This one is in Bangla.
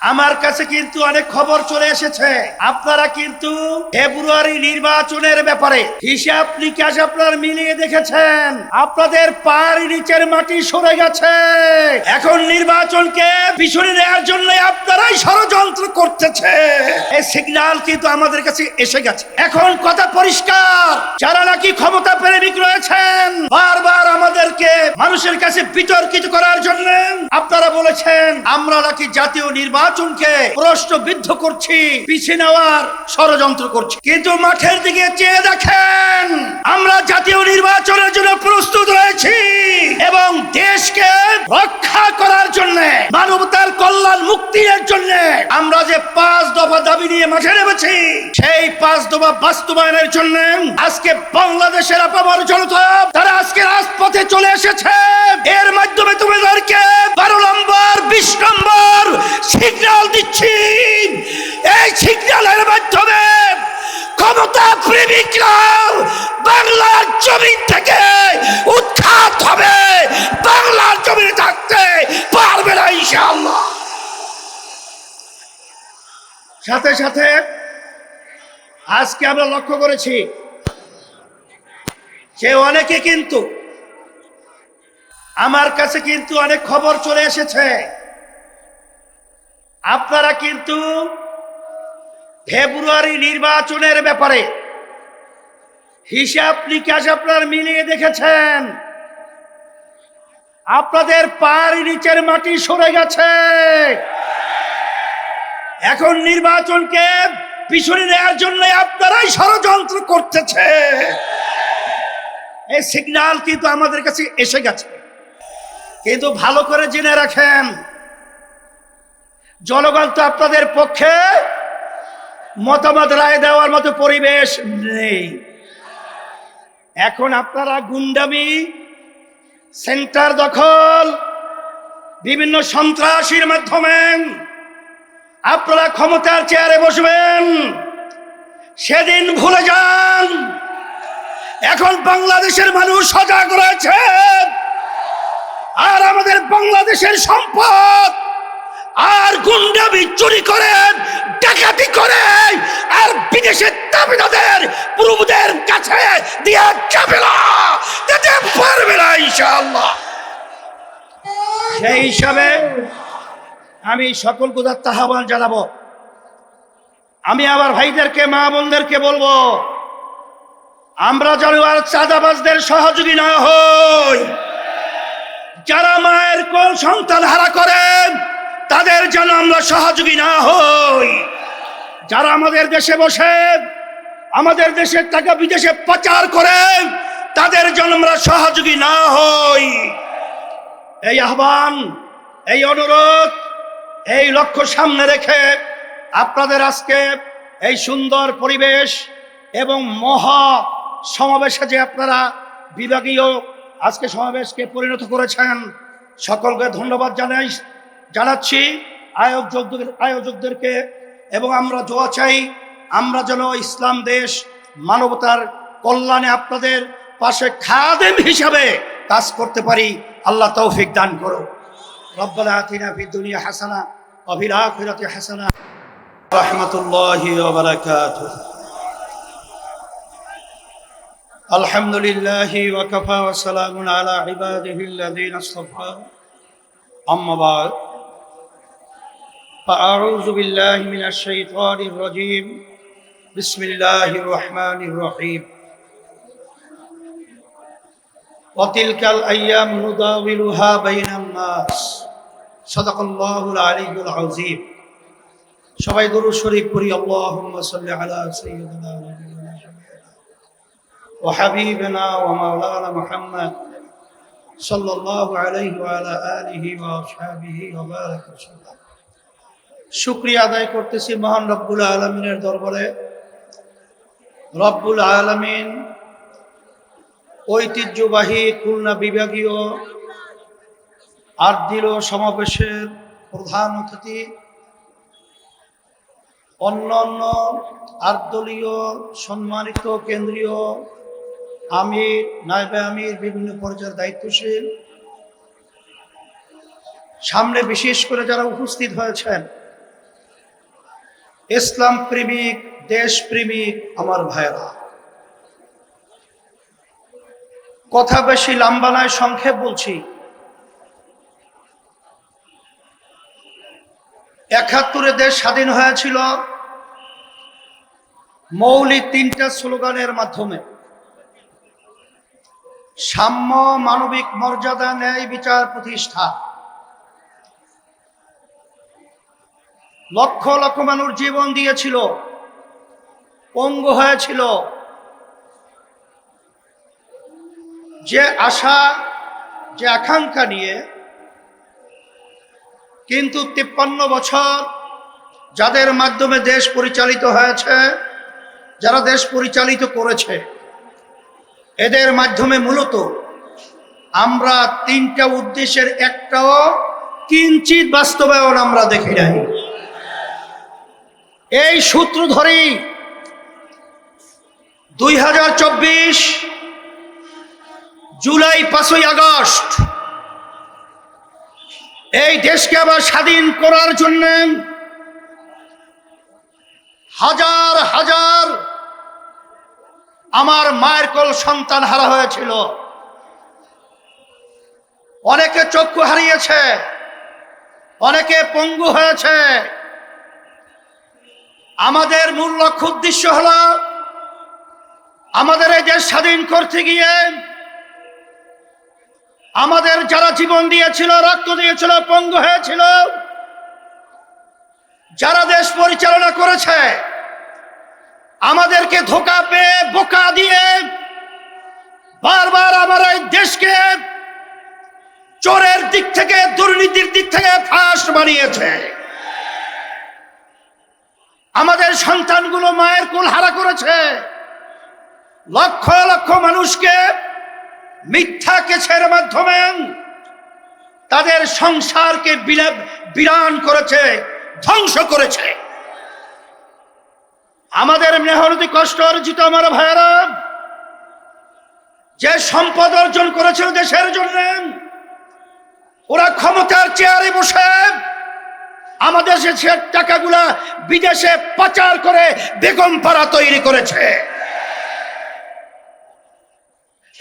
আমার কাছে কিন্তু অনেক খবর চলে এসেছে। আপনারা কিন্তু ফেব্রুয়ারি নির্বাচনের ব্যাপারে হিসাব নিকাশ আপনার মিলিয়ে দেখেছেন। আপনাদের পার নিচের মাটি সরে গেছে। এখন নির্বাচনকে পিছনে নেওয়ার জন্য আপনারাই ষড়যন্ত্র করতেছে। এই সিগন্যাল কিন্তু আমাদের কাছে এসে গেছে। এখন কথা পরিষ্কার। যারা নাকি ক্ষমতা প্রেমিক রয়েছেন, বারবার আমাদেরকে মানুষের কাছে বিতর্কিত করার জন্য আপনারা বলেছেন, আমরা নাকি জাতীয় নির্বাচনকে প্রশ্নবিদ্ধ করছি পিছিয়ে নেওয়ার ষড়যন্ত্র করছি। কিন্তু মাঠের দিকে চেয়ে দেখেন, আমরা জাতীয় নির্বাচনের জন্য প্রস্তুত রয়েছি এবং দেশকে রক্ষা করার জন্য, মানবতার কল্যাণ মুক্তির জন্য আমরা যে পাঁচ দফা দাবি নিয়ে মাঠে নেমেছি, সেই পাঁচ দফা বাস্তবায়নের জন্য আজকে বাংলাদেশের আপামর জনতা, তারা আজকে রাজপথে চলে এসেছে। এর মাধ্যমে তোমাদেরকে সাথে সাথে। আজকে আমরা লক্ষ্য করেছি, সে অনেকে কিন্তু, আমার কাছে কিন্তু অনেক খবর চলে এসেছে। আপনারা কিন্তু ফেব্রুয়ারি নির্বাচনের ব্যাপারে হিসাব নিকাশ আপনার মিলিয়ে দেখেছেন। আপনাদের পার নিচের মাটি সরে গেছে। এখন নির্বাচনকে পিছনে নেওয়ার জন্য আপনারাই ষড়যন্ত্র করতেছে। এই সিগন্যাল কিন্তু আমাদের কাছে এসে গেছে। কিন্তু ভালো করে জেনে রাখেন, জনগণ তো আপনাদের পক্ষে মতামত রায় দেওয়ার মতো পরিবেশ নেই। এখন আপনারা গুন্ডামি, সেন্টার দখল, বিভিন্ন সন্ত্রাসীর মাধ্যমে আপনারা ক্ষমতার চেয়ারে বসবেন। সেদিন ভুলে যান। এখন বাংলাদেশের মানুষ সজাগ রয়েছে। আর আমাদের বাংলাদেশের সম্পদ। আর গুন্ডামি চুরি করে, ডাকাতি করে, আর বিদেশের দাবিদাদের, প্রভুদের কাছে দিয়ে যাবে না। পারবে না, ইনশাআল্লাহ। সেই হিসাবে আমি সকল কোথার আহ্বান জানাব। আমি আবার ভাইদেরকে, মা বোনদেরকে বলব, আমরা যেন আর চাঁদাবাজদের সহযোগী না হই। যারা মায়ের কোন সন্তান হারা করেন, তাদের যেন আমরা সহযোগী না হই। যারা আমাদের দেশে বসে, আমাদের দেশের টাকা বিদেশে পাচার করেন, তাদের যেন আমরা সহযোগী না হই। এই আহ্বান, এই অনুরোধ এই লক্ষ্য সামনে রেখে আপনাদের আজকে এই সুন্দর পরিবেশ এবং মহা সমাবেশে যে আপনারা বিভাগীয় আজকে সমাবেশকে পরিণত করেছেন, সকলকে ধন্যবাদ জানাই, জানাচ্ছি। আয়োজক আয়োজকদেরকে এবং আমরা দোয়া চাই, আমরা যেন ইসলাম দেশ মানবতার কল্যাণে আপনাদের পাশে খাদেম হিসাবে কাজ করতে পারি। আল্লাহ তৌফিক দান করো রব্বানা আতিনা ফিদ দুনিয়া হাসানা وفي الآخرة حسنة. ورحمة الله وبركاته. الحمد لله وكفى وسلام على عباده الذين اصطفى. أما بعد فأعوذ بالله من الشيطان الرجيم. بسم الله الرحمن الرحيم. وتلك الأيام نداولها بين الناس. সবাই গুরু শরীফ পড়ি, আল্লাহুম্মা শুক্রিয়া আদায় করতেছি মহান রব্বুল আলমিনের দরবারে। রব্বুল আলামিন ঐতিহ্যবাহী খুলনা বিভাগীয় আর্দিল সমাবেশের প্রধান অতিথি, অন্য অন্যান্য আর্দলীয় সম্মানিত কেন্দ্রীয় আমির, নায়বে আমির, বিভিন্ন পর্যায়ের দায়িত্বশীল। সামনে বিশেষ করে যারা উপস্থিত হয়েছেন, ইসলাম প্রেমিক, দেশ প্রেমিক আমার ভাইরা কথা বেশি লম্বা নয়, সংক্ষেপ বলছি। একাত্তরে দেশ স্বাধীন হয়েছিল। মৌলিক তিনটা স্লোগানের মাধ্যমে। সাম্য মানবিক মর্যাদা ন্যায় বিচার প্রতিষ্ঠা। লক্ষ লক্ষ মানুষ জীবন দিয়েছিল। পঙ্গু হয়েছিল। যে আশা, যে আকাঙ্ক্ষা নিয়ে কিন্তু তিপ্পান্ন বছর যাদের মাধ্যমে দেশ পরিচালিত হয়েছে, যারা দেশ পরিচালিত করেছে, এদের মাধ্যমে মূলত আমরা তিনটা উদ্দেশ্যের একটাও কিঞ্চিত বাস্তবায়ন আমরা দেখি নাই। এই সূত্র ধরেই দুই হাজার চব্বিশ জুলাই পাঁচই আগস্ট এই দেশকে আবার স্বাধীন করার জন্য হাজার হাজার আমার মায়ের কোল সন্তান হারা হয়েছিল। অনেকে চক্ষু হারিয়েছে, অনেকে পঙ্গু হয়েছে। আমাদের মূল লক্ষ্য উদ্দেশ্য হল আমাদের এই দেশ স্বাধীন করতে গিয়ে আমাদের যারা জীবন দিয়েছিল, রক্ত দিয়েছিল, পঙ্গু হয়েছিল, যারা দেশ পরিচালনা করেছে, আমাদেরকে ধোকা পেয়ে, বোকা দিয়ে বারবার আমার এই দেশকে চোরের দিক থেকে, দুর্নীতির দিক থেকে ফাঁস বানিয়েছে। আমাদের সন্তানগুলো মায়ের কুল হারা করেছে। লক্ষ লক্ষ মানুষকে মিথ্যা কেছের মাধ্যমে তাদের সংসারকে বিরান করেছে, ধ্বংস করেছে। আমাদের মেহনতি কষ্ট অর্জিত আমার ভাইয়েরা, যে সম্পদ অর্জন করেছিল দেশের জন্য, ওরা ক্ষমতার চেয়ারে বসে আমাদের টাকাগুলা বিদেশে পাচার করে বেগম পাড়া তৈরি করেছে।